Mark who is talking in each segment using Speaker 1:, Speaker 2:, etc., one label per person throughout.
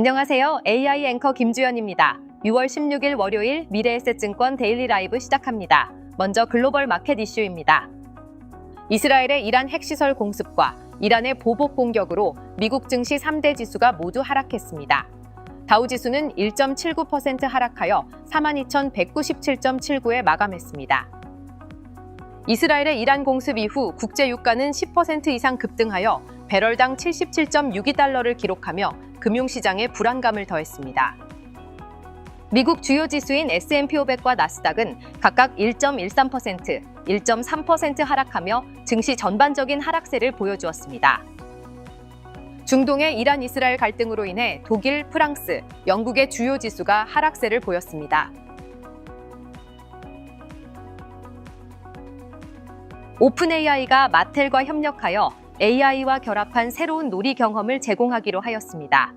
Speaker 1: 안녕하세요. AI 앵커 김주연입니다. 6월 16일 월요일 미래에셋증권 데일리 라이브 시작합니다. 먼저 글로벌 마켓 이슈입니다. 이스라엘의 이란 핵시설 공습과 이란의 보복 공격으로 미국 증시 3대 지수가 모두 하락했습니다. 다우 지수는 1.79% 하락하여 42,197.79에 마감했습니다. 이스라엘의 이란 공습 이후 국제 유가는 10% 이상 급등하여 배럴당 77.62달러를 기록하며 금융시장에 불안감을 더했습니다. 미국 주요 지수인 S&P 500과 나스닥은 각각 1.13%, 1.3% 하락하며 증시 전반적인 하락세를 보여주었습니다. 중동의 이란 이스라엘 갈등으로 인해 독일, 프랑스, 영국의 주요 지수가 하락세를 보였습니다. 오픈 AI가 마텔과 협력하여 AI와 결합한 새로운 놀이 경험을 제공하기로 하였습니다.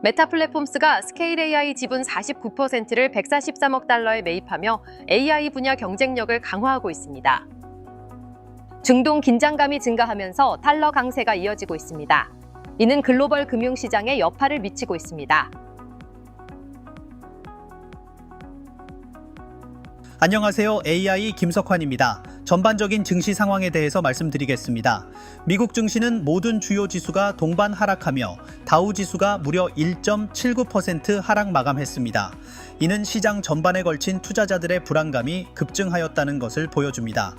Speaker 1: 메타 플랫폼스가 스케일 AI 지분 49%를 143억 달러에 매입하며 AI 분야 경쟁력을 강화하고 있습니다. 중동 긴장감이 증가하면서 달러 강세가 이어지고 있습니다. 이는 글로벌 금융시장에 여파를 미치고 있습니다.
Speaker 2: 안녕하세요. AI 김석환입니다. 전반적인 증시 상황에 대해서 말씀드리겠습니다. 미국 증시는 모든 주요 지수가 동반 하락하며 다우 지수가 무려 1.79% 하락 마감했습니다. 이는 시장 전반에 걸친 투자자들의 불안감이 급증하였다는 것을 보여줍니다.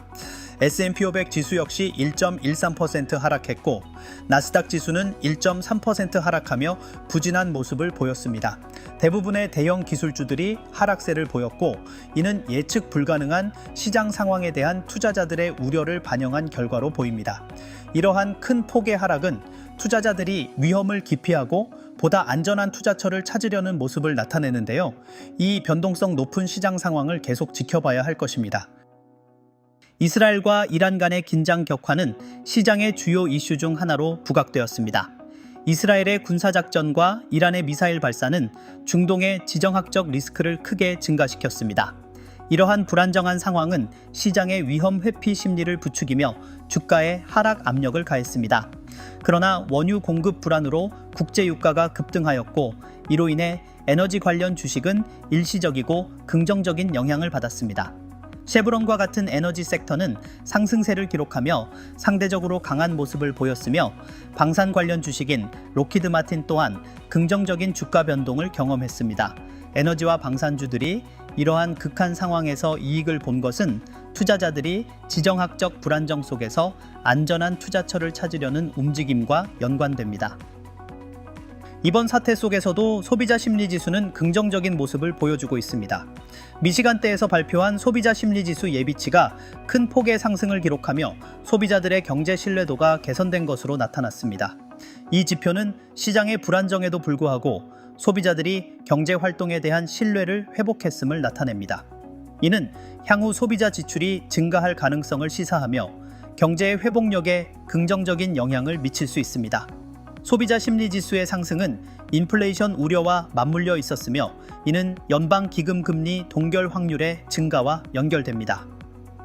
Speaker 2: S&P 500 지수 역시 1.13% 하락했고 나스닥 지수는 1.3% 하락하며 부진한 모습을 보였습니다. 대부분의 대형 기술주들이 하락세를 보였고 이는 예측 불가능한 시장 상황에 대한 투자자들의 우려를 반영한 결과로 보입니다. 이러한 큰 폭의 하락은 투자자들이 위험을 기피하고 보다 안전한 투자처를 찾으려는 모습을 나타내는데요. 이 변동성 높은 시장 상황을 계속 지켜봐야 할 것입니다. 이스라엘과 이란 간의 긴장 격화는 시장의 주요 이슈 중 하나로 부각되었습니다. 이스라엘의 군사작전과 이란의 미사일 발사는 중동의 지정학적 리스크를 크게 증가시켰습니다. 이러한 불안정한 상황은 시장의 위험 회피 심리를 부추기며 주가에 하락 압력을 가했습니다. 그러나 원유 공급 불안으로 국제 유가가 급등하였고 이로 인해 에너지 관련 주식은 일시적이고 긍정적인 영향을 받았습니다. 쉐브론과 같은 에너지 섹터는 상승세를 기록하며 상대적으로 강한 모습을 보였으며 방산 관련 주식인 로키드 마틴 또한 긍정적인 주가 변동을 경험했습니다. 에너지와 방산주들이 이러한 극한 상황에서 이익을 본 것은 투자자들이 지정학적 불안정 속에서 안전한 투자처를 찾으려는 움직임과 연관됩니다. 이번 사태 속에서도 소비자 심리 지수는 긍정적인 모습을 보여주고 있습니다. 미시간대에서 발표한 소비자 심리 지수 예비치가 큰 폭의 상승을 기록하며 소비자들의 경제 신뢰도가 개선된 것으로 나타났습니다. 이 지표는 시장의 불안정에도 불구하고 소비자들이 경제 활동에 대한 신뢰를 회복했음을 나타냅니다. 이는 향후 소비자 지출이 증가할 가능성을 시사하며 경제의 회복력에 긍정적인 영향을 미칠 수 있습니다. 소비자 심리 지수의 상승은 인플레이션 우려와 맞물려 있었으며 이는 연방 기금 금리 동결 확률의 증가와 연결됩니다.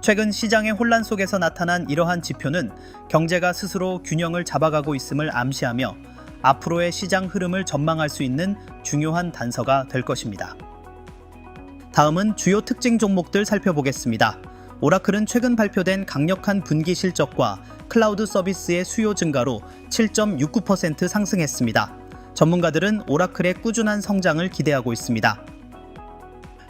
Speaker 2: 최근 시장의 혼란 속에서 나타난 이러한 지표는 경제가 스스로 균형을 잡아가고 있음을 암시하며 앞으로의 시장 흐름을 전망할 수 있는 중요한 단서가 될 것입니다. 다음은 주요 특징 종목들 살펴보겠습니다. 오라클은 최근 발표된 강력한 분기 실적과 클라우드 서비스의 수요 증가로 7.69% 상승했습니다. 전문가들은 오라클의 꾸준한 성장을 기대하고 있습니다.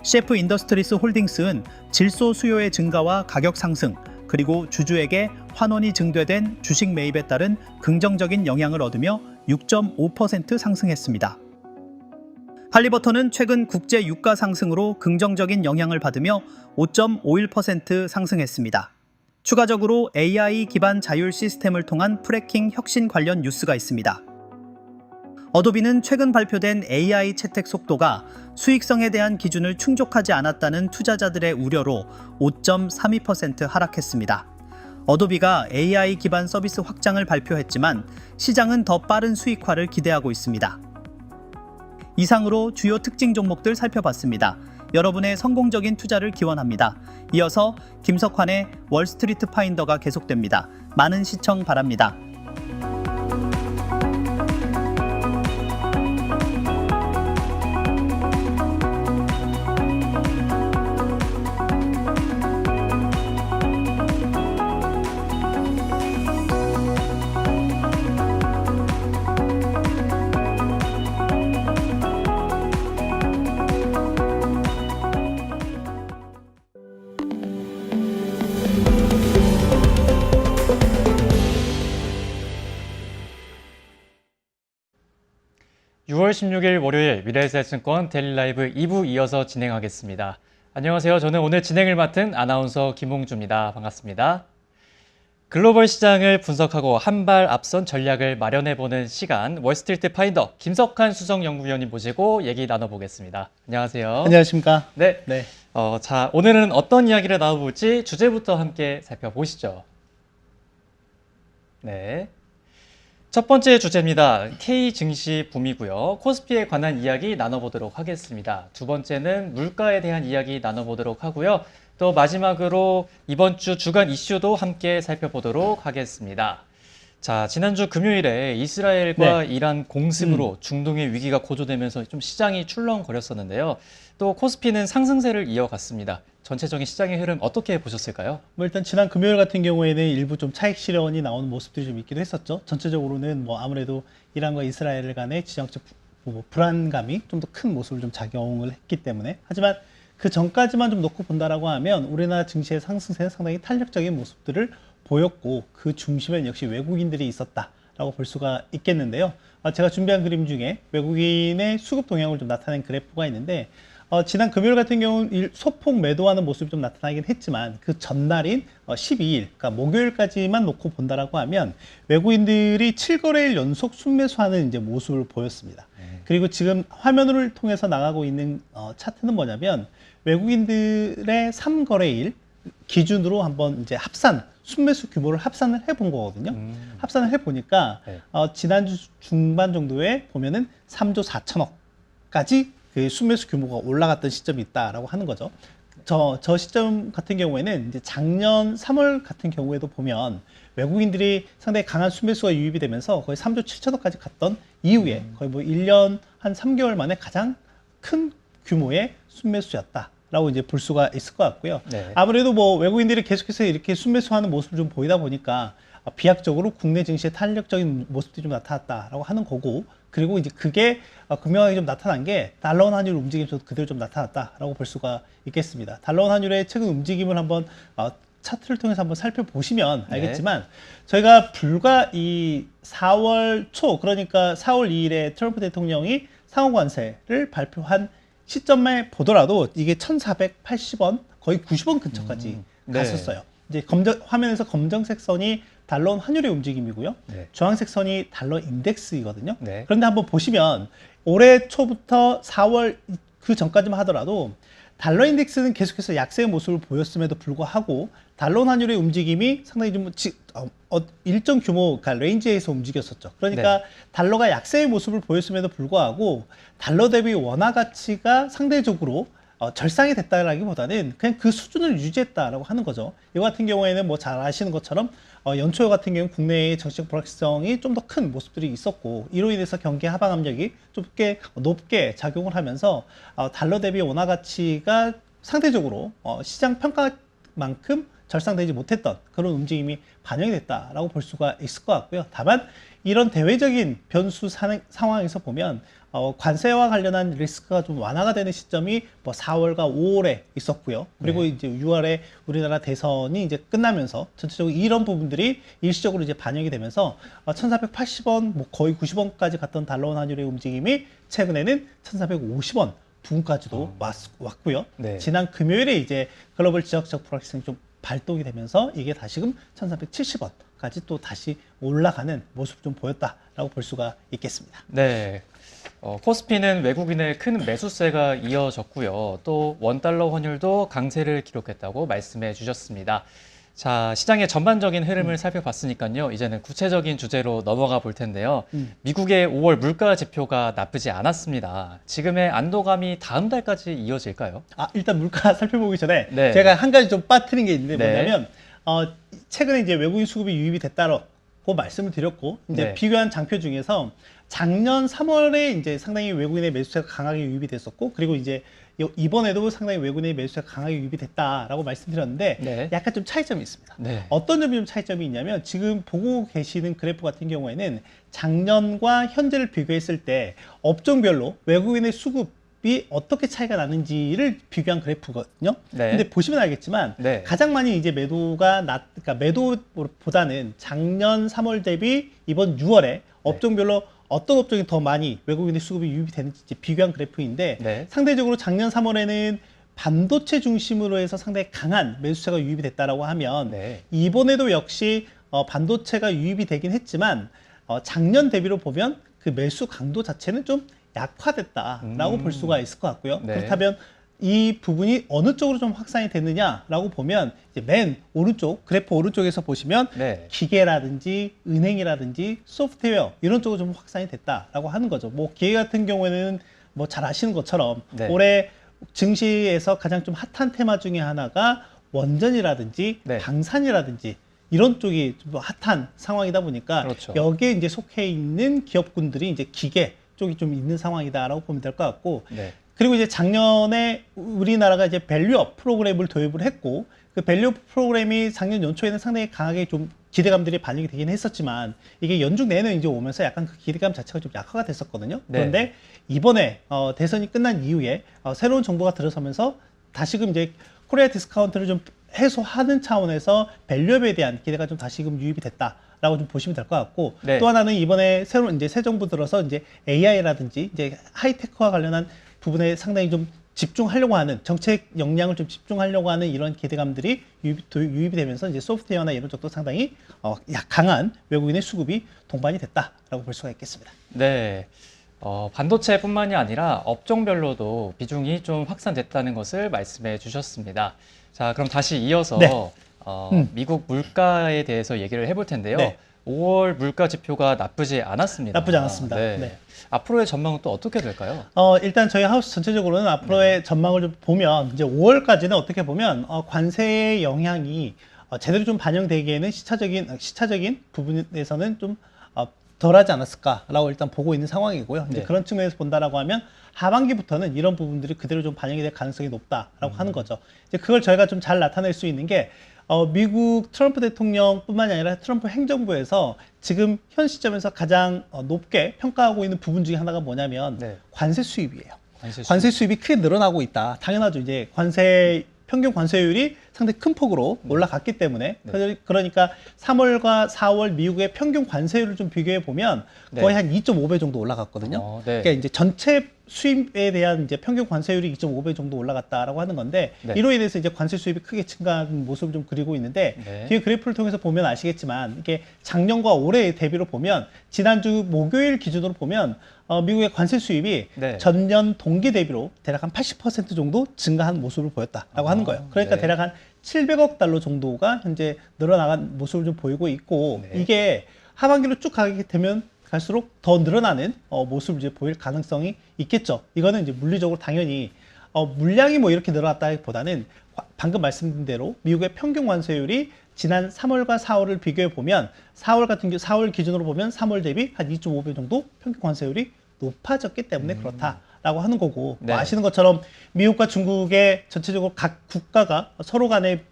Speaker 2: 셰프 인더스트리스 홀딩스는 질소 수요의 증가와 가격 상승, 그리고 주주에게 환원이 증대된 주식 매입에 따른 긍정적인 영향을 얻으며 6.5% 상승했습니다. 할리버턴은 최근 국제 유가 상승으로 긍정적인 영향을 받으며 5.51% 상승했습니다. 추가적으로 AI 기반 자율 시스템을 통한 프래킹 혁신 관련 뉴스가 있습니다. 어도비는 최근 발표된 AI 채택 속도가 수익성에 대한 기준을 충족하지 않았다는 투자자들의 우려로 5.32% 하락했습니다. 어도비가 AI 기반 서비스 확장을 발표했지만 시장은 더 빠른 수익화를 기대하고 있습니다. 이상으로 주요 특징 종목들 살펴봤습니다. 여러분의 성공적인 투자를 기원합니다. 이어서 김석환의 월스트리트 파인더가 계속됩니다. 많은 시청 바랍니다.
Speaker 3: 6월 16일 월요일 미래에셋증권 데일라이브 2부 이어서 진행하겠습니다. 안녕하세요. 저는 오늘 진행을 맡은 아나운서 김홍주입니다. 반갑습니다. 글로벌 시장을 분석하고 한 발 앞선 전략을 마련해보는 시간 월스트리트 파인더 김석환 수석연구위원님 모시고 얘기 나눠보겠습니다. 안녕하세요.
Speaker 2: 안녕하십니까?
Speaker 3: 네.
Speaker 2: 네.
Speaker 3: 어, 자, 오늘은 어떤 이야기를 나눠볼지 주제부터 함께 살펴보시죠. 네. 첫 번째 주제입니다. K 증시 붐이고요. 코스피에 관한 이야기 나눠보도록 하겠습니다. 두 번째는 물가에 대한 이야기 나눠보도록 하고요. 또 마지막으로 이번 주 주간 이슈도 함께 살펴보도록 하겠습니다. 자, 지난주 금요일에 이스라엘과 이란 공습으로 중동의 위기가 고조되면서 좀 시장이 출렁거렸었는데요. 또 코스피는 상승세를 이어갔습니다. 전체적인 시장의 흐름 어떻게 보셨을까요?
Speaker 4: 뭐 일단 지난 금요일 같은 경우에는 일부 좀 차익 실현이 나오는 모습들이 좀 있기도 했었죠. 전체적으로는 뭐 아무래도 이란과 이스라엘 간의 지정적 부- 뭐 불안감이 좀 더 큰 모습을 좀 작용을 했기 때문에 하지만 그 전까지만 좀 놓고 본다라고 하면 우리나라 증시의 상승세는 상당히 탄력적인 모습들을 보였고 그 중심엔 역시 외국인들이 있었다라고 볼 수가 있겠는데요. 아, 제가 준비한 그림 중에 외국인의 수급 동향을 좀 나타낸 그래프가 있는데 어, 지난 금요일 같은 경우는 일- 소폭 매도하는 모습이 좀 나타나긴 했지만 그 전날인 어, 12일, 그러니까 목요일까지만 놓고 본다라고 하면 외국인들이 7거래일 연속 순매수하는 이제 모습을 보였습니다. 그리고 지금 화면을 통해서 나가고 있는 어, 차트는 뭐냐면 외국인들의 3거래일 기준으로 한번 이제 합산 순매수 규모를 합산을 해본 거거든요.
Speaker 3: 음.
Speaker 4: 합산을 해보니까
Speaker 3: 네.
Speaker 4: 어, 지난주 중반 정도에 보면은 3조 4천억까지 그 순매수 규모가 올라갔던 시점이 있다라고 하는 거죠. 저, 저 시점 같은 경우에는 이제 작년 3월 같은 경우에도 보면 외국인들이 상당히 강한 순매수가 유입이 되면서 거의 3조 7천억까지 갔던 이후에 거의 뭐 1년 한 3개월 만에 가장 큰 규모의 순매수였다 라고 이제 볼 수가 있을 것 같고요.
Speaker 3: 네.
Speaker 4: 아무래도 뭐 외국인들이 계속해서 이렇게 순매수하는 모습을 좀 보이다 보니까 아, 비약적으로 국내 증시의 탄력적인 모습들이 좀 나타났다라고 하는 거고 그리고 이제 그게 어, 분명하게 좀 나타난 게 달러 원 환율 움직임에서 그대로 좀 나타났다라고 볼 수가 있겠습니다. 달러 원 환율의 최근 움직임을 한번 어, 차트를 통해서 한번 살펴보시면
Speaker 3: 네.
Speaker 4: 알겠지만 저희가 불과 이 4월 초 그러니까 4월 2일에 트럼프 대통령이 상호관세를 발표한 시점에 보더라도 이게 1,480원 거의 90원 근처까지
Speaker 3: 음, 네.
Speaker 4: 갔었어요. 이제 검정 화면에서 검정색 선이 달러 원 환율의 움직임이고요.
Speaker 3: 네.
Speaker 4: 주황색 선이 달러 인덱스이거든요.
Speaker 3: 네.
Speaker 4: 그런데 한번 보시면 올해 초부터 4월 그 전까지만 하더라도 달러 인덱스는 계속해서 약세의 모습을 보였음에도 불구하고 달러 원 환율의 움직임이 상당히 좀 지- 어, 어, 일정 규모, 그러니까 레인지에서 움직였었죠. 그러니까 달러가 약세의 모습을 보였음에도 불구하고 달러 대비 원화 가치가 상대적으로 어, 절상이 됐다라기보다는 그냥 그 수준을 유지했다라고 하는 거죠. 이거 같은 경우에는 뭐 잘 아시는 것처럼 어, 연초 같은 경우 는 국내의 정치적 불확실성이 좀 더 큰 모습들이 있었고 이로 인해서 경기 하방 압력이 좁게 높게 작용을 하면서 어, 달러 대비 원화 가치가 상대적으로 어, 시장 평가만큼 절상되지 못했던 그런 움직임이 반영이 됐다라고 볼 수가 있을 것 같고요. 다만 이런 대외적인 변수 사- 상황에서 보면 어, 관세와 관련한 리스크가 좀 완화가 되는 시점이 뭐 4월과 5월에 있었고요. 그리고
Speaker 3: 네.
Speaker 4: 이제 6월에 우리나라 대선이 이제 끝나면서 전체적으로 이런 부분들이 일시적으로 이제 반영이 되면서 어, 1,480원, 뭐 거의 90원까지 갔던 달러 원 환율의 움직임이 최근에는 1,450원 부근까지도 왔, 왔고요.
Speaker 3: 네.
Speaker 4: 지난 금요일에 이제 글로벌 지역적 불확실성이 좀 발동이 되면서 이게 다시금 1,470원까지 또 다시 올라가는 모습 좀 보였다라고 볼 수가 있겠습니다.
Speaker 3: 네. 어, 코스피는 외국인의 큰 매수세가 이어졌고요. 또 원달러 환율도 강세를 기록했다고 말씀해 주셨습니다. 자, 시장의 전반적인 흐름을 살펴봤으니까요. 이제는 구체적인 주제로 넘어가 볼 텐데요.
Speaker 4: 음.
Speaker 3: 미국의 5월 물가 지표가 나쁘지 않았습니다. 지금의 안도감이 다음 달까지 이어질까요?
Speaker 4: 아, 일단 물가 살펴보기 전에
Speaker 3: 네.
Speaker 4: 제가 한 가지 좀 빠뜨린 게 있는데
Speaker 3: 네.
Speaker 4: 뭐냐면 어, 최근에 이제 외국인 수급이 유입이 됐다고 말씀을 드렸고 이제
Speaker 3: 네.
Speaker 4: 비교한 장표 중에서 작년 3월에 이제 상당히 외국인의 매수세가 강하게 유입이 됐었고 그리고 이제 요- 이번에도 상당히 외국인의 매수세가 강하게 유입이 됐다라고 말씀드렸는데
Speaker 3: 네.
Speaker 4: 약간 좀 차이점이 있습니다.
Speaker 3: 네.
Speaker 4: 어떤 점이 좀 차이점이 있냐면 지금 보고 계시는 그래프 같은 경우에는 작년과 현재를 비교했을 때 업종별로 외국인의 수급 이 어떻게 차이가 나는지를 비교한 그래프거든요.
Speaker 3: 네.
Speaker 4: 근데 보시면 알겠지만
Speaker 3: 네.
Speaker 4: 가장 많이 이제 매도가 낮, 그러니까 매도보다는 작년 3월 대비 이번 6월에 업종별로 어떤 업종이 더 많이 외국인의 수급이 유입이 되는지 비교한 그래프인데
Speaker 3: 네.
Speaker 4: 상대적으로 작년 3월에는 반도체 중심으로 해서 상당히 강한 매수세가 유입이 됐다라고 하면
Speaker 3: 네.
Speaker 4: 이번에도 역시 어, 반도체가 유입이 되긴 했지만 어, 작년 대비로 보면 그 매수 강도 자체는 좀 약화됐다라고
Speaker 3: 음.
Speaker 4: 볼 수가 있을 것 같고요.
Speaker 3: 네.
Speaker 4: 그렇다면 이 부분이 어느 쪽으로 좀 확산이 됐느냐라고 보면 맨 오른쪽 그래프 오른쪽에서 보시면
Speaker 3: 네.
Speaker 4: 기계라든지 은행이라든지 소프트웨어 이런 쪽으로 좀 확산이 됐다라고 하는 거죠. 뭐 기계 같은 경우에는 뭐 잘 아시는 것처럼
Speaker 3: 네.
Speaker 4: 올해 증시에서 가장 좀 핫한 테마 중에 하나가 원전이라든지
Speaker 3: 네.
Speaker 4: 방산이라든지 이런 쪽이 좀 핫한 상황이다 보니까
Speaker 3: 그렇죠.
Speaker 4: 여기에 이제 속해 있는 기업군들이 이제 기계 쪽이 좀 있는 상황이다라고 보면 될 것 같고
Speaker 3: 네.
Speaker 4: 그리고 이제 작년에 우리나라가 이제 밸류업 프로그램을 도입을 했고 그 밸류업 프로그램이 작년 연초에는 상당히 강하게 좀 기대감들이 반영이 되긴 했었지만 이게 연중 내내 이제 오면서 약간 그 기대감 자체가 좀 약화가 됐었거든요.
Speaker 3: 네.
Speaker 4: 그런데 이번에 어, 대선이 끝난 이후에 어, 새로운 정부가 들어서면서 다시금 이제 코리아 디스카운트를 좀 해소하는 차원에서 밸류업에 대한 기대가 좀 다시금 유입이 됐다. 라고 좀 보시면 될 것 같고
Speaker 3: 네.
Speaker 4: 또 하나는 이번에 새로운 이제 새 정부 들어서 이제 AI라든지 이제 하이테크와 관련한 부분에 상당히 좀 집중하려고 하는 정책 역량을 좀 집중하려고 하는 이런 기대감들이 유입, 도- 유입이 되면서 이제 소프트웨어나 이런 쪽도 상당히 어, 약 강한 외국인의 수급이 동반이 됐다라고 볼 수가 있겠습니다.
Speaker 3: 네. 어, 반도체뿐만이 아니라 업종별로도 비중이 좀 확산됐다는 것을 말씀해 주셨습니다. 자, 그럼 다시 이어서
Speaker 4: 네.
Speaker 3: 어,
Speaker 4: 음.
Speaker 3: 미국 물가에 대해서 얘기를 해볼 텐데요.
Speaker 4: 네.
Speaker 3: 5월 물가 지표가 나쁘지 않았습니다.
Speaker 4: 나쁘지 않았습니다.
Speaker 3: 네.
Speaker 4: 네.
Speaker 3: 앞으로의 전망은 또 어떻게 될까요?
Speaker 4: 어, 일단 저희 하우스 전체적으로는 앞으로의 전망을 좀 보면 이제 5월까지는 어떻게 보면 어, 관세의 영향이 어, 제대로 좀 반영되기에는 시차적인 어, 시차적인 부분에서는 좀 어, 덜하지 않았을까라고 일단 보고 있는 상황이고요. 이제
Speaker 3: 네.
Speaker 4: 그런 측면에서 본다라고 하면 하반기부터는 이런 부분들이 그대로 좀 반영이 될 가능성이 높다라고
Speaker 3: 음.
Speaker 4: 하는 거죠. 이제 그걸 저희가 좀 잘 나타낼 수 있는 게 어, 미국 트럼프 대통령뿐만이 아니라 트럼프 행정부에서 지금 현 시점에서 가장 어, 높게 평가하고 있는 부분 중에 하나가 뭐냐면
Speaker 3: 네.
Speaker 4: 관세 수입이에요.
Speaker 3: 관세 수입.
Speaker 4: 관세 수입이 크게 늘어나고 있다. 당연하죠. 이제 관세 평균 관세율이 상당히 큰 폭으로 올라갔기 때문에
Speaker 3: 네.
Speaker 4: 그러- 그러니까 3월과 4월 미국의 평균 관세율을 좀 비교해 보면 거의
Speaker 3: 네.
Speaker 4: 한 2.5배 정도 올라갔거든요.
Speaker 3: 어, 네.
Speaker 4: 그러니까 이제 전체 수입에 대한 이제 평균 관세율이 2.5배 정도 올라갔다라고 하는 건데
Speaker 3: 네.
Speaker 4: 이로 인해서 이제 관세 수입이 크게 증가한 모습을 좀 그리고 있는데
Speaker 3: 네.
Speaker 4: 뒤에 그래프를 통해서 보면 아시겠지만 이게 작년과 올해 대비로 보면 지난주 목요일 기준으로 보면 어, 미국의 관세 수입이
Speaker 3: 네.
Speaker 4: 전년 동기 대비로 대략 한 80% 정도 증가한 모습을 보였다라고
Speaker 3: 아,
Speaker 4: 하는 거예요. 그러니까
Speaker 3: 네.
Speaker 4: 대략 한 700억 달러 정도가 현재 늘어나간 모습을 좀 보이고 있고
Speaker 3: 네.
Speaker 4: 이게 하반기로 쭉 가게 되면 갈수록 더 늘어나는 어, 모습을 이제 보일 가능성이 있겠죠. 이거는 이제 물리적으로 당연히 어, 물량이 뭐 이렇게 늘어났다기보다는 과- 방금 말씀드린 대로 미국의 평균 관세율이 지난 3월과 4월을 비교해 보면 4월 같은 경우 4월 기준으로 보면 3월 대비 한 2.5배 정도 평균 관세율이 높아졌기 때문에 그렇다라고 하는 거고
Speaker 3: 네.
Speaker 4: 뭐 아시는 것처럼 미국과 중국의 전체적으로 각 국가가 서로 부-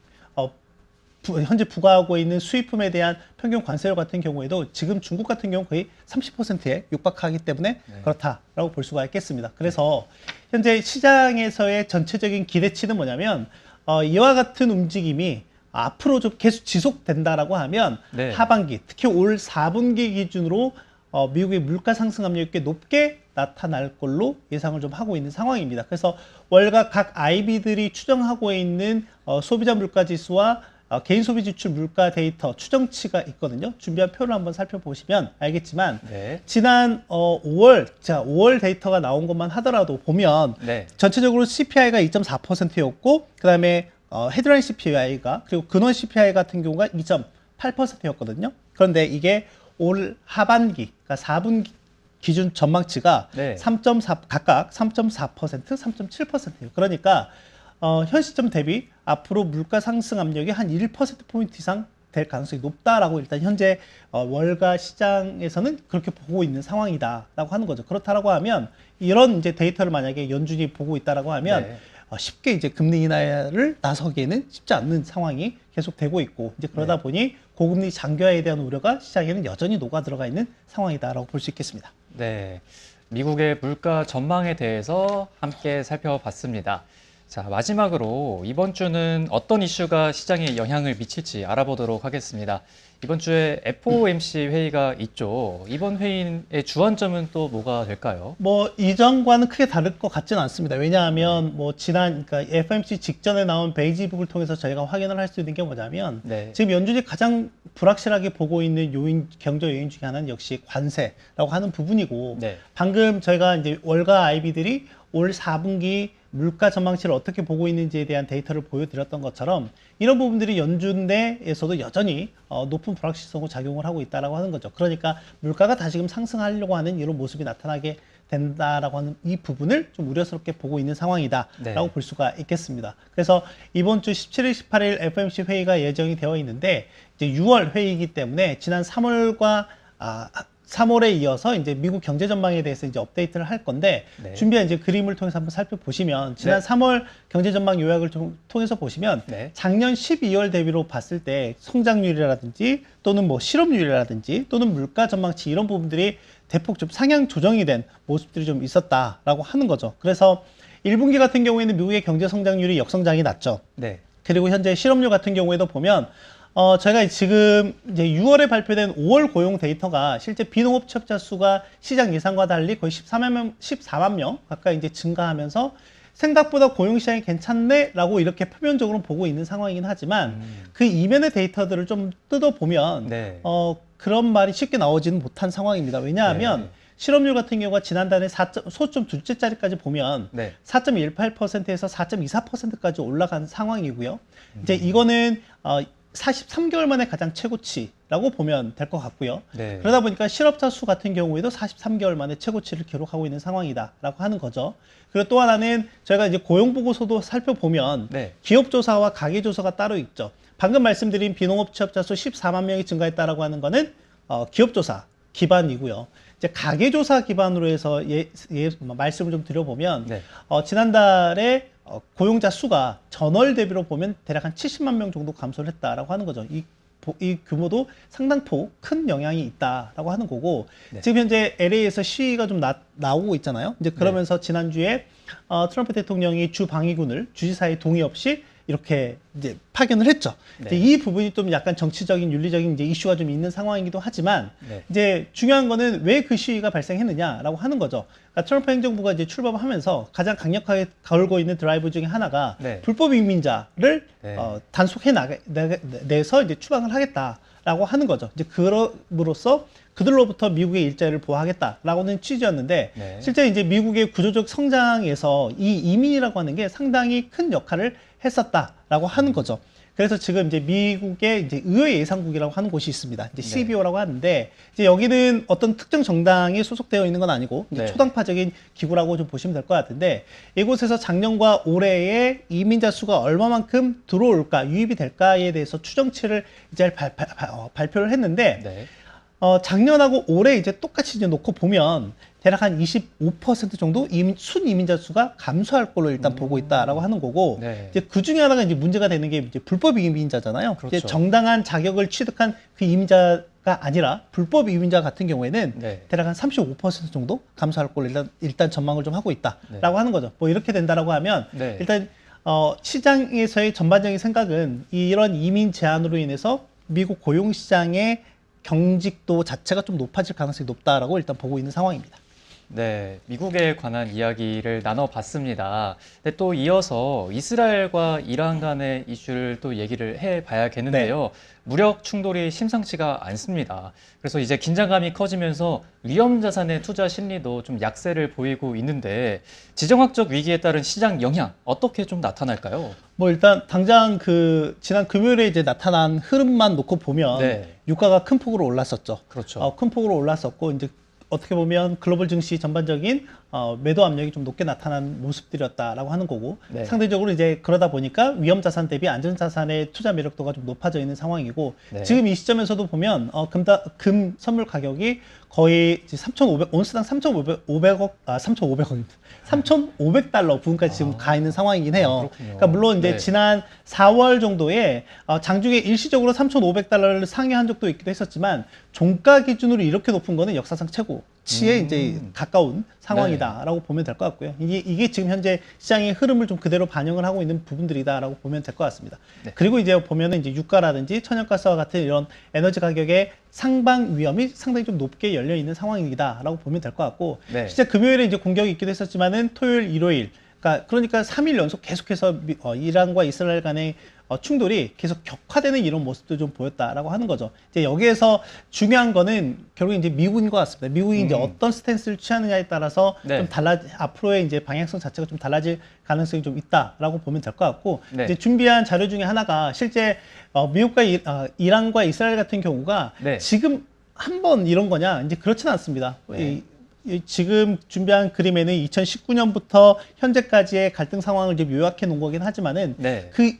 Speaker 4: 현재 부과하고 있는 수입품에 대한 평균 관세율 같은 경우에도 지금 중국 같은 경우 거의 30%에 육박하기 때문에
Speaker 3: 네.
Speaker 4: 그렇다라고 볼 수가 있겠습니다. 그래서 현재 시장에서의 전체적인 기대치는 뭐냐면 어, 이와 같은 움직임이 앞으로 좀 계속 지속된다라고 하면
Speaker 3: 네.
Speaker 4: 하반기 특히 올 4분기 기준으로 어, 미국의 물가 상승 압력이 꽤 높게 나타날 걸로 예상을 좀 하고 있는 상황입니다. 그래서 월가 각 IB들이 추정하고 있는 어, 소비자 물가 지수와 어, 개인 소비 지출 물가 데이터 추정치가 있거든요. 준비한 표를 한번 살펴보시면 알겠지만
Speaker 3: 네.
Speaker 4: 지난 어, 5월 자 5월 데이터가 나온 것만 하더라도 보면
Speaker 3: 네.
Speaker 4: 전체적으로 CPI가 2.4%였고 그다음에 어, 헤드라인 CPI가 그리고 근원 CPI 같은 경우가 2.8%였거든요. 그런데 이게 올 하반기 그러니까 4분기 기준 전망치가
Speaker 3: 네.
Speaker 4: 3.4 각각 3.4% 3.7%예요. 그러니까 어, 현 시점 대비 앞으로 물가 상승 압력이 한 1% 포인트 이상 될 가능성이 높다라고 일단 현재 어, 월가 시장에서는 그렇게 보고 있는 상황이다라고 하는 거죠. 그렇다라고 하면 이런 이제 데이터를 만약에 연준이 보고 있다라고 하면
Speaker 3: 네.
Speaker 4: 어, 쉽게 이제 금리 인하를 나서기에는 쉽지 않는 상황이 계속 되고 있고 이제 그러다
Speaker 3: 네.
Speaker 4: 보니 고금리 장기화에 대한 우려가 시장에는 여전히 녹아 들어가 있는 상황이다라고 볼 수 있겠습니다.
Speaker 3: 네. 미국의 물가 전망에 대해서 함께 살펴봤습니다. 자, 마지막으로 이번 주는 어떤 이슈가 시장에 영향을 미칠지 알아보도록 하겠습니다. 이번 주에 FOMC 회의가 있죠. 이번 회의의 주안점은 또 뭐가 될까요?
Speaker 4: 뭐 이전과는 크게 다를 것 같지는 않습니다. 왜냐하면 뭐 지난 그러니까 FMC 직전에 나온 베이지북을 통해서 저희가 확인을 할 수 있는 게 뭐냐면
Speaker 3: 네.
Speaker 4: 지금 연준이 가장 불확실하게 보고 있는 요인 경제 요인 중에 하나는 역시 관세라고 하는 부분이고
Speaker 3: 네.
Speaker 4: 방금 저희가 이제 월가 아이비들이 올 4분기 물가 전망치를 어떻게 보고 있는지에 대한 데이터를 보여드렸던 것처럼 이런 부분들이 연준 내에서도 여전히 어, 높은 불확실성으로 작용을 하고 있다라고 하는 거죠. 그러니까 물가가 다시금 상승하려고 하는 이런 모습이 나타나게 된다라고 하는 이 부분을 좀 우려스럽게 보고 있는 상황이다라고
Speaker 3: 네.
Speaker 4: 볼 수가 있겠습니다. 그래서 이번 주 17일, 18일 FMC 회의가 예정이 되어 있는데 이제 6월 회의이기 때문에 지난 3월과 아, 3월에 이어서 이제 미국 경제 전망에 대해서 이제 업데이트를 할 건데
Speaker 3: 네.
Speaker 4: 준비한 이제 그림을 통해서 한번 살펴보시면 지난
Speaker 3: 네.
Speaker 4: 3월 경제 전망 요약을 좀 통해서 보시면
Speaker 3: 네.
Speaker 4: 작년 12월 대비로 봤을 때 성장률이라든지 또는 뭐 실업률이라든지 또는 물가 전망치 이런 부분들이 대폭 좀 상향 조정이 된 모습들이 좀 있었다라고 하는 거죠. 그래서 1분기 같은 경우에는 미국의 경제 성장률이 역성장이 났죠.
Speaker 3: 네.
Speaker 4: 그리고 현재 실업률 같은 경우에도 보면 어 저희가 지금 이제 6월에 발표된 5월 고용 데이터가 실제 비농업 취업자 수가 시장 예상과 달리 거의 14만 명, 14만 명 가까이 이제 증가하면서 생각보다 고용 시장이 괜찮네 라고 이렇게 표면적으로 보고 있는 상황이긴 하지만
Speaker 3: 음.
Speaker 4: 그 이면의 데이터들을 좀 뜯어 보면
Speaker 3: 네.
Speaker 4: 어 그런 말이 쉽게 나오지는 못한 상황입니다. 왜냐하면
Speaker 3: 네.
Speaker 4: 실업률 같은 경우가 지난달에 4. 소점 둘째 자리까지 보면
Speaker 3: 네.
Speaker 4: 4.18%에서 4.24%까지 올라간 상황이고요. 이제
Speaker 3: 음.
Speaker 4: 이거는 어 43개월 만에 가장 최고치라고 보면 될 것 같고요.
Speaker 3: 네.
Speaker 4: 그러다 보니까 실업자 수 같은 경우에도 43개월 만에 최고치를 기록하고 있는 상황이다라고 하는 거죠. 그리고 또 하나는 저희가 이제 고용 보고서도 살펴보면
Speaker 3: 네. 기업
Speaker 4: 기업 조사와 가계 조사가 따로 있죠. 방금 말씀드린 비농업 취업자 수 14만 명이 증가했다라고 하는 거는 어, 기업 조사 기반이고요. 이제 가계 조사 기반으로 해서 예, 예 말씀을 좀 드려보면
Speaker 3: 네.
Speaker 4: 어, 지난달에 어, 고용자 수가 전월 대비로 보면 대략 한 70만 명 정도 감소를 했다라고 하는 거죠. 이, 보- 이 규모도 상당폭 큰 영향이 있다라고 하는 거고
Speaker 3: 네.
Speaker 4: 지금 현재 LA에서 시위가 좀 나, 나오고 있잖아요. 이제 그러면서 지난주에 어, 트럼프 대통령이 주 방위군을 주지사의 동의 없이 이렇게 이제 파견을 했죠.
Speaker 3: 네.
Speaker 4: 이제 이 부분이 좀 약간 정치적인 윤리적인 이제 이슈가 좀 있는 상황이기도 하지만
Speaker 3: 네.
Speaker 4: 이제 중요한 거는 왜 그 시위가 발생했느냐라고 하는 거죠. 그러니까 트럼프 행정부가 이제 출범하면서 가장 강력하게 걸고 있는 드라이브 중에 하나가
Speaker 3: 네.
Speaker 4: 불법 이민자를
Speaker 3: 네.
Speaker 4: 어, 단속해 나가, 내- 내서 이제 추방을 하겠다라고 하는 거죠. 이제 그럼으로써 그들로부터 미국의 일자리를 보호하겠다라고는 취지였는데
Speaker 3: 네.
Speaker 4: 실제 이제 미국의 구조적 성장에서 이 이민이라고 하는 게 상당히 큰 역할을 했었다라고 하는 거죠. 그래서 지금 이제 미국의 이제 의회 예상국이라고 하는 곳이 있습니다. 이제
Speaker 3: 네.
Speaker 4: CBO라고 하는데 이제 여기는 어떤 특정 정당이 소속되어 있는 건 아니고
Speaker 3: 네.
Speaker 4: 초당파적인 기구라고 좀 보시면 될 것 같은데 이곳에서 작년과 올해의 이민자 수가 얼마만큼 들어올까 유입이 될까에 대해서 추정치를 이제 발, 발, 발, 어, 발표를 했는데
Speaker 3: 네.
Speaker 4: 어, 작년하고 올해 이제 똑같이 이제 놓고 보면 대략 한 25% 정도 이민, 순 이민자 수가 감소할 걸로 일단 보고 있다라고 하는 거고
Speaker 3: 네.
Speaker 4: 이제 그 중에 하나가 이제 문제가 되는 게 이제 불법 이민자잖아요.
Speaker 3: 그렇죠.
Speaker 4: 이제 정당한 자격을 취득한 그 이민자 가 아니라 불법 이민자 같은 경우에는
Speaker 3: 네.
Speaker 4: 대략 한 35% 정도 감소할 걸로 일단, 일단 전망을 좀 하고 있다라고
Speaker 3: 네.
Speaker 4: 하는 거죠. 뭐 이렇게 된다라고 하면
Speaker 3: 네.
Speaker 4: 일단 어, 시장에서의 전반적인 생각은 이런 이민 제한으로 인해서 미국 고용 시장의 경직도 자체가 좀 높아질 가능성이 높다라고 일단 보고 있는 상황입니다.
Speaker 3: 네, 미국에 관한 이야기를 나눠봤습니다. 근데 또 이어서 이스라엘과 이란 간의 이슈를 또 얘기를 해봐야겠는데요. 무력 충돌이 심상치가 않습니다. 그래서 이제 긴장감이 커지면서 위험 자산의 투자 심리도 좀 약세를 보이고 있는데 지정학적 위기에 따른 시장 영향 어떻게 좀 나타날까요?
Speaker 4: 뭐 일단 당장 그 지난 금요일에 이제 나타난 흐름만 놓고 보면
Speaker 3: 네.
Speaker 4: 유가가 큰 폭으로 올랐었죠.
Speaker 3: 그렇죠.
Speaker 4: 어, 큰 폭으로 올랐었고 이제 어떻게 보면 글로벌 증시 전반적인 어, 매도 압력이 좀 높게 나타난 모습들이었다라고 하는 거고
Speaker 3: 네.
Speaker 4: 상대적으로 이제 그러다 보니까 위험 자산 대비 안전 자산의 투자 매력도가 좀 높아져 있는 상황이고
Speaker 3: 네.
Speaker 4: 지금 이 시점에서도 보면 어, 금다, 금 선물 가격이 거의 3,500 온스당 3,500 500억 아 3,500억입니다. 3,500달러 부분까지 지금
Speaker 3: 아.
Speaker 4: 가 있는 상황이긴 해요.
Speaker 3: 아.
Speaker 4: 그러니까 물론 이제
Speaker 3: 네.
Speaker 4: 지난 4월 정도에 어, 장중에 일시적으로 3,500달러를 상회한 적도 있기도 했었지만 종가 기준으로 이렇게 높은 거는 역사상 최고 치에
Speaker 3: 음.
Speaker 4: 이제 가까운 상황이다 라고 보면 될 것 같고요. 이게, 이게 지금 현재 시장의 흐름을 좀 그대로 반영을 하고 있는 부분들이다라고 보면 될 것 같습니다.
Speaker 3: 네.
Speaker 4: 그리고 이제 보면은 이제 유가라든지 천연가스와 같은 이런 에너지 가격의 상방 위험이 상당히 좀 높게 열려 있는 상황이다라고 보면 될 것 같고
Speaker 3: 네.
Speaker 4: 실제 금요일에 이제 공격이 있기도 했었지만은 토요일, 일요일 그러니까 그러니까 3일 연속 계속해서 미- 어, 이란과 이스라엘 간의 어, 충돌이 계속 격화되는 이런 모습도 좀 보였다라고 하는 거죠. 이제 여기에서 중요한 거는 결국 이제 미국인 것 같습니다. 미국이 이제
Speaker 3: 음.
Speaker 4: 어떤 스탠스를 취하느냐에 따라서
Speaker 3: 네.
Speaker 4: 좀 달라 앞으로의 이제 방향성 자체가 좀 달라질 가능성이 좀 있다라고 보면 될 것 같고
Speaker 3: 네.
Speaker 4: 이제 준비한 자료 중에 하나가 실제 어, 미국과 이, 어, 이란과 이스라엘 같은 경우가
Speaker 3: 네.
Speaker 4: 지금 한 번 이런 거냐 이제 그렇지는 않습니다.
Speaker 3: 네.
Speaker 4: 이, 이 지금 준비한 그림에는 2019년부터 현재까지의 갈등 상황을 좀 요약해 놓은 거긴 하지만은
Speaker 3: 네.
Speaker 4: 그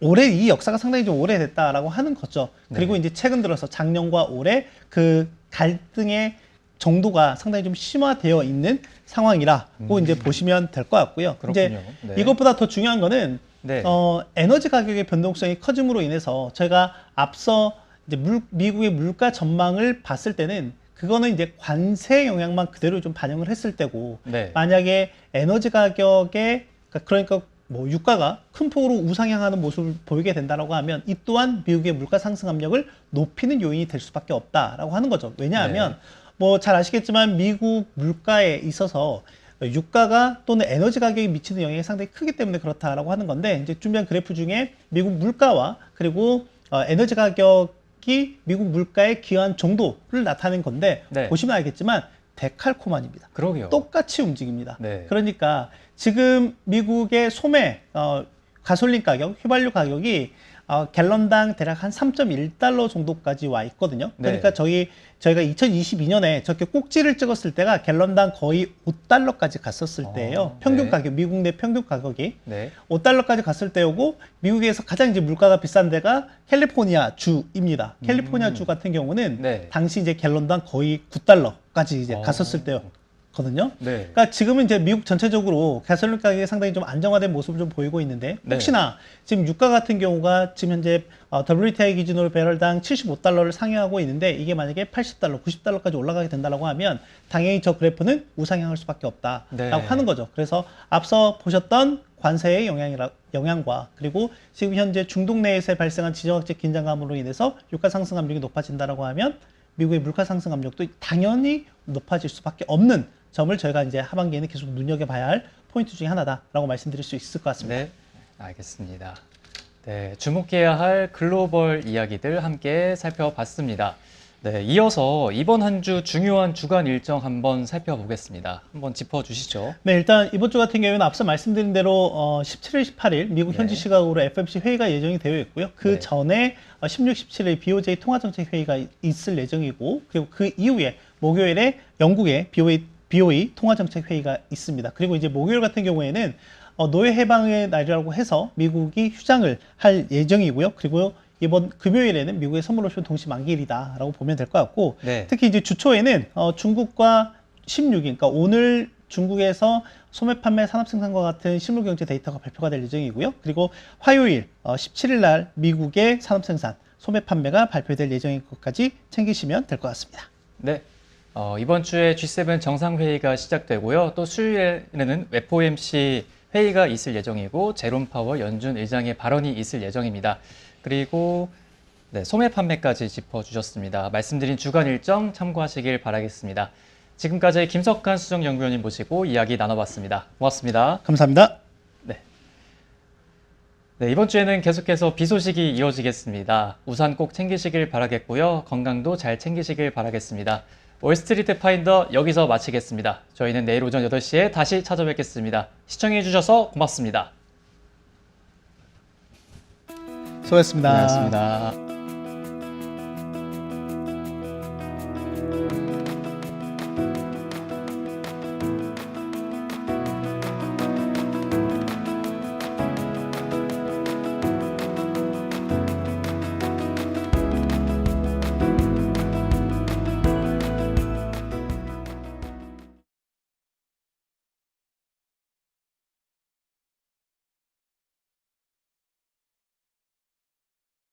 Speaker 4: 올해 이 역사가 상당히 좀 오래됐다라고 하는 거죠. 그리고
Speaker 3: 네.
Speaker 4: 이제 최근 들어서 작년과 올해 그 갈등의 정도가 상당히 좀 심화되어 있는 상황이라고 이제 보시면 될 것 같고요.
Speaker 3: 음. 그렇군요.
Speaker 4: 이제
Speaker 3: 네.
Speaker 4: 이것보다 더 중요한 거는
Speaker 3: 네.
Speaker 4: 어, 에너지 가격의 변동성이 커짐으로 인해서 저희가 앞서 이제 물, 미국의 물가 전망을 봤을 때는 그거는 이제 관세 영향만 그대로 좀 반영을 했을 때고
Speaker 3: 네.
Speaker 4: 만약에 에너지 가격에 그러니까, 그러니까 뭐 유가가 큰 폭으로 우상향하는 모습을 보이게 된다라고 하면 이 또한 미국의 물가 상승 압력을 높이는 요인이 될 수밖에 없다라고 하는 거죠. 왜냐하면
Speaker 3: 네.
Speaker 4: 뭐잘 아시겠지만 미국 물가에 있어서 유가가 또는 에너지 가격이 미치는 영향이 상당히 크기 때문에 그렇다라고 하는 건데 이제 준비한 그래프 중에 미국 물가와 그리고 어, 에너지 가격이 미국 물가에 기여한 정도를 나타낸 건데
Speaker 3: 네.
Speaker 4: 보시면 알겠지만 데칼코만입니다.
Speaker 3: 그러게요.
Speaker 4: 똑같이 움직입니다.
Speaker 3: 네.
Speaker 4: 그러니까 지금 미국의 소매 어, 가솔린 가격, 휘발유 가격이 어, 갤런당 대략 한 3.1달러 정도까지 와 있거든요.
Speaker 3: 네.
Speaker 4: 그러니까 저희 저희가 2022년에 저렇게 꼭지를 찍었을 때가 갤런당 거의 5달러까지 갔었을
Speaker 3: 어,
Speaker 4: 때예요. 평균
Speaker 3: 네.
Speaker 4: 가격, 미국 내 평균 가격이
Speaker 3: 네.
Speaker 4: 5달러까지 갔을 때였고 미국에서 가장 이제 물가가 비싼 데가 캘리포니아 주입니다. 캘리포니아
Speaker 3: 음.
Speaker 4: 주 같은 경우는
Speaker 3: 네.
Speaker 4: 당시 이제 갤런당 거의 9달러까지 이제
Speaker 3: 어.
Speaker 4: 갔었을 때였 거든요.
Speaker 3: 네.
Speaker 4: 그러니까 지금은 이제 미국 전체적으로 가솔린 가격이 상당히 좀 안정화된 모습을 좀 보이고 있는데
Speaker 3: 네.
Speaker 4: 혹시나 지금 유가 같은 경우가 지금 현재 어, WTI 기준으로 배럴당 75달러를 상회하고 있는데 이게 만약에 80달러, 90달러까지 올라가게 된다라고 하면 당연히 저 그래프는 우상향할 수밖에 없다라고
Speaker 3: 네.
Speaker 4: 하는 거죠. 그래서 앞서 보셨던 관세의 영향이라 영향과 그리고 지금 현재 중동 내에서 발생한 지정학적 긴장감으로 인해서 유가 상승 압력이 높아진다라고 하면 미국의 물가 상승 압력도 당연히 높아질 수밖에 없는 점을 저희가 이제 하반기에는 계속 눈여겨봐야 할 포인트 중에 하나다라고 말씀드릴 수 있을 것 같습니다.
Speaker 3: 네, 알겠습니다. 네, 주목해야 할 글로벌 이야기들 함께 살펴봤습니다. 네, 이어서 이번 한 주 중요한 주간 일정 한번 살펴보겠습니다. 한번 짚어주시죠.
Speaker 4: 네, 일단 이번 주 같은 경우에는 앞서 말씀드린 대로 어, 17일, 18일 미국
Speaker 3: 네.
Speaker 4: 현지 시각으로 FMC 회의가 예정이 되어 있고요. 그
Speaker 3: 네.
Speaker 4: 전에 어, 16, 17일 BOJ 통화정책 회의가 있을 예정이고 그리고 그 이후에 목요일에 영국의 BOE, BOE 통화정책 회의가 있습니다. 그리고 이제 목요일 같은 경우에는 어, 노예 해방의 날이라고 해서 미국이 휴장을 할 예정이고요. 그리고 이번 금요일에는 미국의 선물 옵션 동시 만기일이다라고 보면 될 것 같고
Speaker 3: 네.
Speaker 4: 특히 이제 주초에는 어, 중국과 16일, 그러니까 오늘 중국에서 소매 판매 산업 생산과 같은 실물 경제 데이터가 발표가 될 예정이고요. 그리고 화요일 어, 17일 날 미국의 산업 생산 소매 판매가 발표될 예정인 것까지 챙기시면 될 것 같습니다.
Speaker 3: 네. 어, 이번 주에 G7 정상회의가 시작되고요. 또 수요일에는 FOMC 회의가 있을 예정이고 제롬 파워 연준 의장의 발언이 있을 예정입니다. 그리고 네, 소매 판매까지 짚어주셨습니다. 말씀드린 주간 일정 참고하시길 바라겠습니다. 지금까지 김석환 수정연구원님 모시고 이야기 나눠봤습니다. 고맙습니다.
Speaker 4: 감사합니다.
Speaker 3: 네, 이번 주에는 계속해서 비 소식이 이어지겠습니다. 우산 꼭 챙기시길 바라겠고요. 건강도 잘 챙기시길 바라겠습니다. 월스트리트 파인더 여기서 마치겠습니다. 저희는 내일 오전 8시에 다시 찾아뵙겠습니다. 시청해주셔서 고맙습니다.
Speaker 4: 수고하셨습니다.
Speaker 3: 고맙습니다.